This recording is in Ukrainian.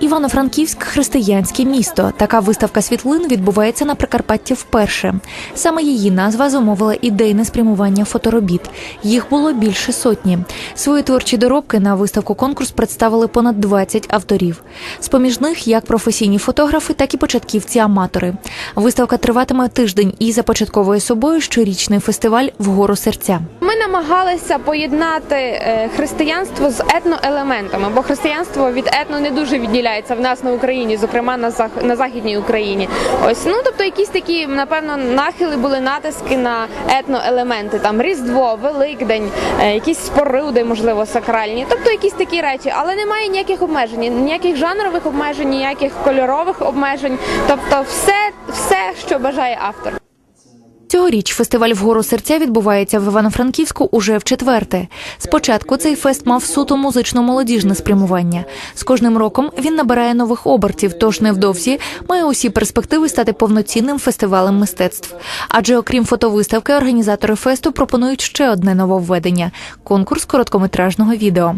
Івано-Франківськ християнське місто. Така виставка світлин відбувається на Прикарпатті вперше. Саме її назва зумовила ідейне спрямування фоторобіт. Їх було більше сотні. Свої творчі доробки на виставку конкурс представили понад 20 авторів. З поміж них як професійні фотографи, так і початківці-аматори. Виставка триватиме тиждень і започатковує собою щорічний фестиваль вгору серця. Ми намагалися поєднати е, християнство з етноелементами, бо християнство від етно не дуже відділяється в нас на Україні, зокрема на зах- на західній Україні. Ось ну тобто якісь такі, напевно, нахили були натиски на етноелементи, там Різдво, Великдень, е, якісь споруди, можливо, сакральні, тобто якісь такі речі, але немає ніяких обмежень, ніяких жанрових обмежень, ніяких кольорових обмежень, тобто все, все, що бажає автор. Цьогоріч фестиваль вгору серця відбувається в Івано-Франківську уже в четверте. Спочатку цей фест мав суто музично-молодіжне спрямування. З кожним роком він набирає нових обертів, тож невдовзі має усі перспективи стати повноцінним фестивалем мистецтв. Адже окрім фотовиставки, організатори фесту пропонують ще одне нововведення конкурс короткометражного відео.